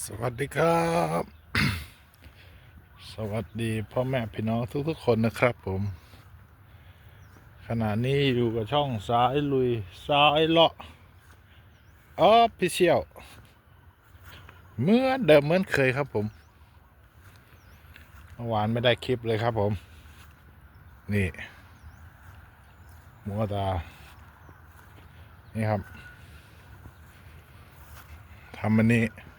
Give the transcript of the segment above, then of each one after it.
สวัสดีครับ สวัสดีพ่อแม่พี่น้องทุกๆคนนะครับผม ขณะนี้อยู่กับช่องสายลุยสายเลาะออฟฟิเชียลเหมื่อนเดิมเหมือนเคยครับผมเมื่อวานไม่ได้คลิปเลยครับผม นี่มัวตา นี่ครับทำมันนี้นี่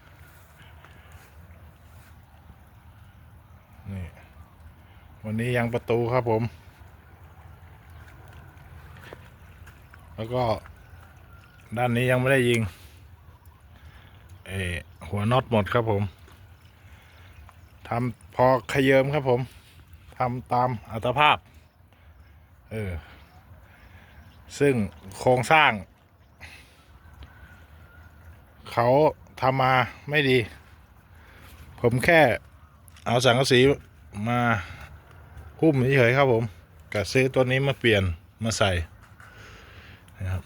วันนี้ยังประตูครับผม แล้วก็ด้านนี้ยังไม่ได้ยิง เอหัวน็อตหมดครับผมทำพอขยเยิมครับผมทำตามอัตภาพ เออ ซึ่งโครงสร้าง เขาทำมาไม่ดี ผมแค่เอาสังกะสีมา หุ้มเฉยครับผมกะซื้อตัวนี้มาเปลี่ยนมาใส่นะครับ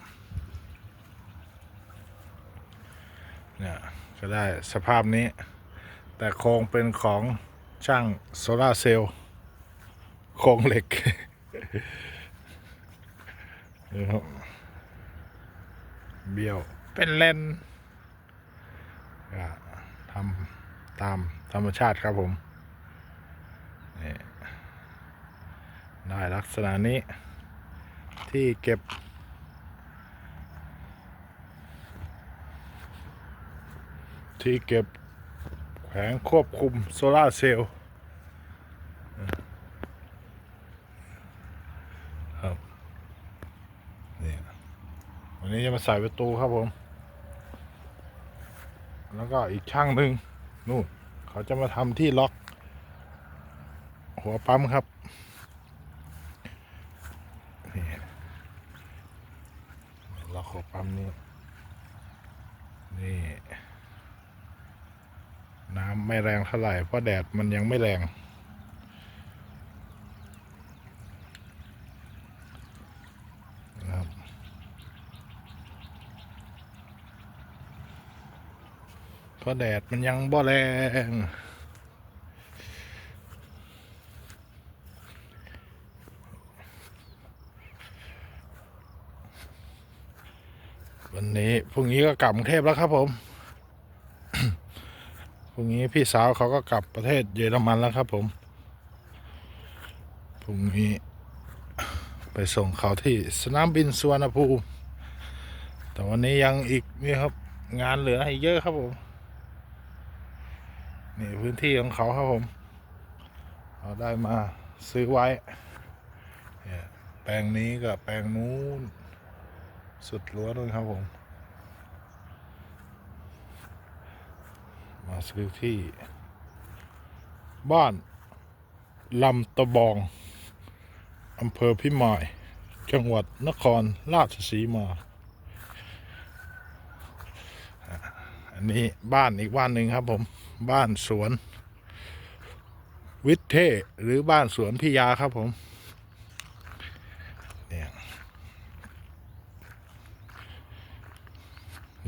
เนี่ยก็ได้สภาพนี้ แต่โครงเป็นของช่างโซลาเซลล์โครงเหล็กนะครับเบี้ยวเป็นเลนก็ทำตามธรรมชาติครับผมนี่ ได้ลักษณะนี้ที่เก็บ ที่เก็บแผงควบคุมโซลาเซลล์ครับนี่วันนี้จะมาใส่ประตูครับผม แล้วก็อีกช่างหนึ่งนู่น เขาจะมาทำที่ล็อก หัวปั๊มครับนี่ ล็อปั๊มนี่นี่ น้ำไม่แรงเท่าไหร่ เพราะแดดมันยังไม่แรง นะครับเพราะแดดมันยังบ่แรง วันนี้พรุ่งนี้ก็กลับกรุงเทพแล้วครับผมพรุ่งนี้พี่สาวเขาก็กลับประเทศเยอรมันแล้วครับผมพรุ่งนี้ไปส่งเขาที่สนามบินสุวรรณภูมิแต่วันนี้ยังอีกนี่ครับ งานเหลือให้เยอะครับผมนี่พื้นที่ของเขาครับผมเราได้มาซื้อไว้แปลงนี้กับแปลงนู้น สุดรั้วนู่นครับผม มาซื้อที่ บ้านลำตะบองอำเภอพิมาย จังหวัดนครราชสีมา อันนี้บ้านอีกบ้านหนึ่งครับผม บ้านสวน วิทเทหรือบ้านสวนพิยาครับผมเนี่ย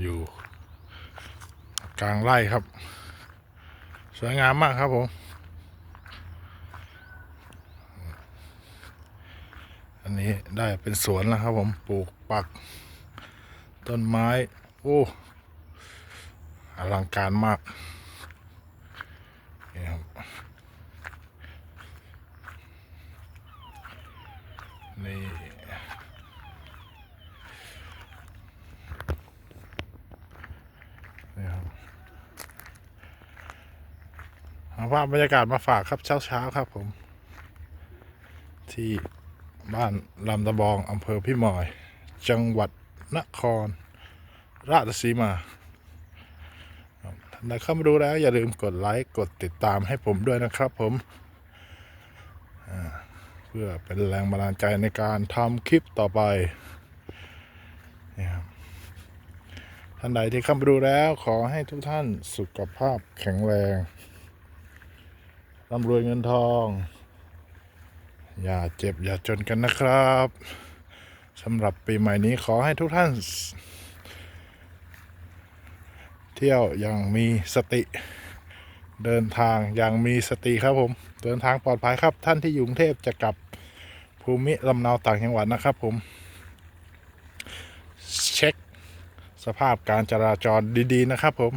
อยู่ กลางไร่ครับ สวยงามมากครับผม อันนี้ได้เป็นสวนแล้วครับผมปลูกปัก ต้นไม้ โอ้อลังการมากนี่ครับนี่นี่ครับเอา ภาพบรรยากาศมาฝากครับเช้าเช้าๆครับผม ที่บ้านลำตะบองอำเภอพิมายจังหวัดนคร ราชสีมาท่านใดเข้ามาดูแล้ว อย่าลืมกดไลค์กดติดตามให้ผมด้วยนะครับผมเพื่อเป็นแรงบันดาลใจในการทำคลิปต่อไปนี่ครับท่านใดที่เข้ามาดูแล้วขอให้ทุกท่านสุขภาพแข็งแรง ร่ำรวยเงินทอง อย่าเจ็บอย่าจนกันนะครับสำหรับปีใหม่นี้ขอให้ทุกท่าน เที่ยวอย่างมีสติ เดินทางอย่างมีสติครับผม เดินทางปลอดภัยครับ ท่านที่อยู่กรุงเทพจะกลับภูมิลำเนาต่างจังหวัดนะครับผม เช็คสภาพการจราจรดี ๆ นะครับผม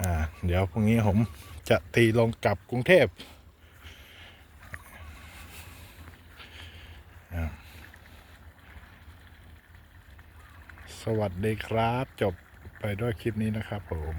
อ่า เดี๋ยวพรุ่งนี้ผม จะตีลงกลับกรุงเทพสวัสดีครับ จบไปด้วยคลิปนี้นะครับผม